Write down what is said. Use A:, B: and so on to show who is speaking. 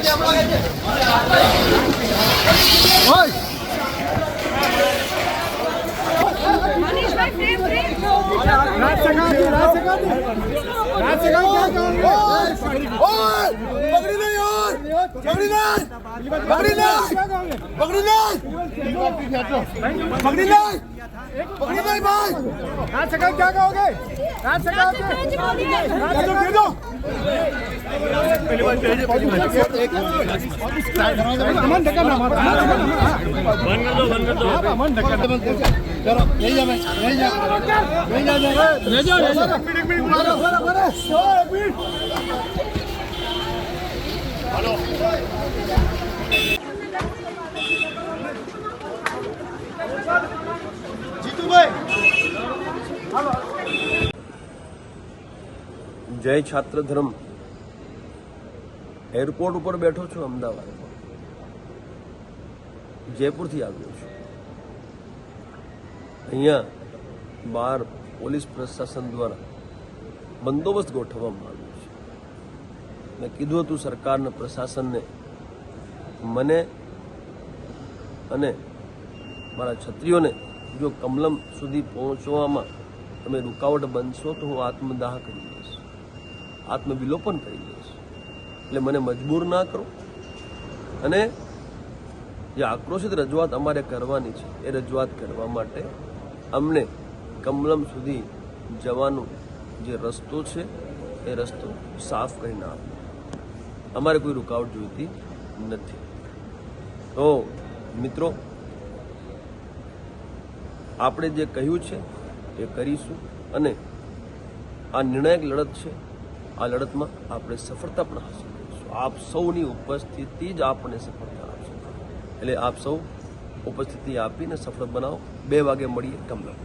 A: પકડી લે પકડી લે પકડી લે પકડી લે પકડી લે પકડી લે ભાઈ
B: राज
C: जय छात्र धर्म। એરપોર્ટ ઉપર બેઠો છું અમદાવાદમાં જયપુરથી આવ્યો છું. અહીંયા બહાર પોલીસ પ્રશાસન દ્વારા બંદોબસ્ત ગોઠવવામાં આવ્યો છે. મેં કીધું હતું સરકારને, પ્રશાસનને, મને અને મારા છત્રીઓને જો કમલમ સુધી પહોંચવામાં તમે રૂકાવટ બનશો તો હું આત્મદાહ કરી દઈશ આત્મવિલોપન કરી દઈશ એટલે મને મજબૂર ના કરો. અને જે આક્રોશિત રજૂઆત અમારે કરવાની છે, એ રજૂઆત કરવા માટે અમને કમલમ સુધી જવાનો જે રસ્તો છે, એ રસ્તો સાફ કરીને આપો. અમારે કોઈ રૂકાવટ જોઈતી નથી. તો મિત્રો, આપણે જે કહ્યું છે, એ કરીશું અને આ નિર્ણાયક લડત છે આ લડતમાં આપણે સફળતા પણ હાંસલ કરીશું. આપ સૌની ઉપસ્થિતિ જ આપણને સફળતા આપશે. એટલે આપ સૌ ઉપસ્થિતિ આપીને સફળ બનાવો. બે વાગે મળીએ કમલમ.